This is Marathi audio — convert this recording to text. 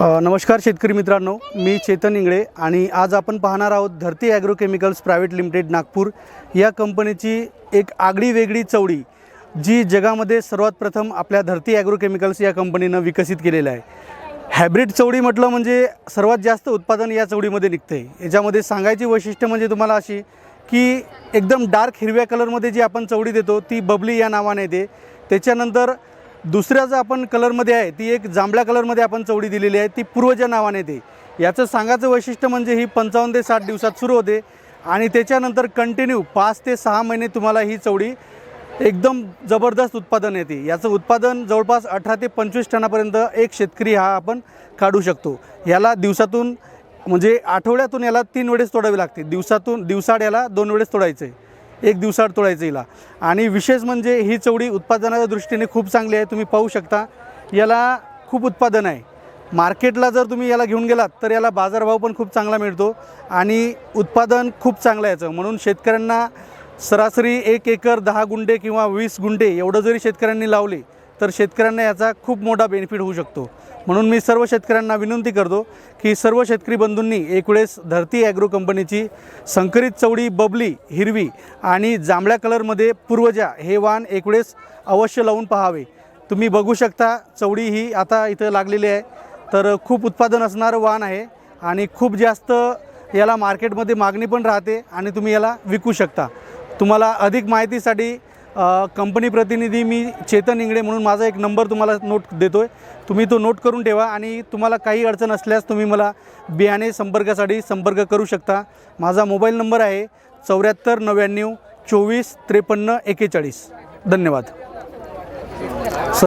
नमस्कार शेतकरी मित्रांनो मी चेतन इंगळे आणि आज आपण पाहणार आहोत धरती ॲग्रोकेमिकल्स प्रायव्हेट लिमिटेड नागपूर या कंपनीची एक आगळी वेगळी चवडी जी जगामध्ये सर्वात प्रथम आपल्या धरती ॲग्रोकेमिकल्स या कंपनीनं विकसित केलेलं आहे. हायब्रिड चवडी म्हटलं म्हणजे सर्वात जास्त उत्पादन या चवडीमध्ये निघतं आहे याच्यामध्ये सांगायची वैशिष्ट्य म्हणजे तुम्हाला अशी की एकदम डार्क हिरव्या कलरमध्ये जी आपण चवडी देतो ती बबली या नावाने येते. त्याच्यानंतर दुसऱ्या जर आपण कलरमध्ये आहे ती एक जांभळ्या कलरमध्ये आपण चवडी दिलेली आहे ती पूर्वजा नावाने येते. याचं सांगायचं वैशिष्ट्य म्हणजे ही पंचावन्न ते साठ दिवसात सुरू होते आणि त्याच्यानंतर कंटिन्यू पाच ते सहा महिने तुम्हाला ही चवडी एकदम जबरदस्त उत्पादन येते. याचं उत्पादन जवळपास अठरा ते पंचवीस टनापर्यंत एक शेतकरी हा आपण काढू शकतो. याला दिवसातून म्हणजे आठवड्यातून याला तीन वेळेस तोडावी लागते. दिवसातून दिवसाड याला दोन वेळेस तोडायचं आहे एक दिवसाआड तोडायचं हिला. आणि विशेष म्हणजे ही चवडी उत्पादनाच्या दृष्टीने खूप चांगली आहे. तुम्ही पाहू शकता. याला खूप उत्पादन आहे. मार्केटला जर तुम्ही याला घेऊन गेलात तर याला बाजारभाव पण खूप चांगला मिळतो आणि उत्पादन खूप चांगलं याचं. म्हणून शेतकऱ्यांना सरासरी एक एकर दहा गुंडे किंवा वीस गुंडे एवढं जरी शेतकऱ्यांनी लावले तर शेतकऱ्यांना याचा खूप मोठा बेनिफिट होऊ शकतो. म्हणून मी सर्व शेतकऱ्यांना विनंती करतो की सर्व शेतकरी बंधूंनी एक वेळेस धरती ॲग्रो कंपनीची संकरित चवडी बबली हिरवी आणि जांभळ्या कलरमध्ये पूर्वजा हे वाण एक वेळेस अवश्य लावून पहावे. तुम्ही बघू शकता चवडी ही आता इथं लागलेली आहे. तर खूप उत्पादन असणारं वाण आहे आणि खूप जास्त याला मार्केटमध्ये मागणी पण राहते आणि तुम्ही याला विकू शकता. तुम्हाला अधिक माहितीसाठी कंपनी प्रतिनिधी मी चेतन इंगडे म्हणून माझा एक नंबर तुम्हाला नोट देतो आहे तुम्ही तो नोट करून ठेवा आणि तुम्हाला काही अडचण असल्यास तुम्ही मला बियाणे संपर्कासाठी संपर्क करू शकता. माझा मोबाईल नंबर आहे चौऱ्याहत्तर नव्याण्णव चोवीस त्रेपन्न एकेचाळीस. धन्यवाद.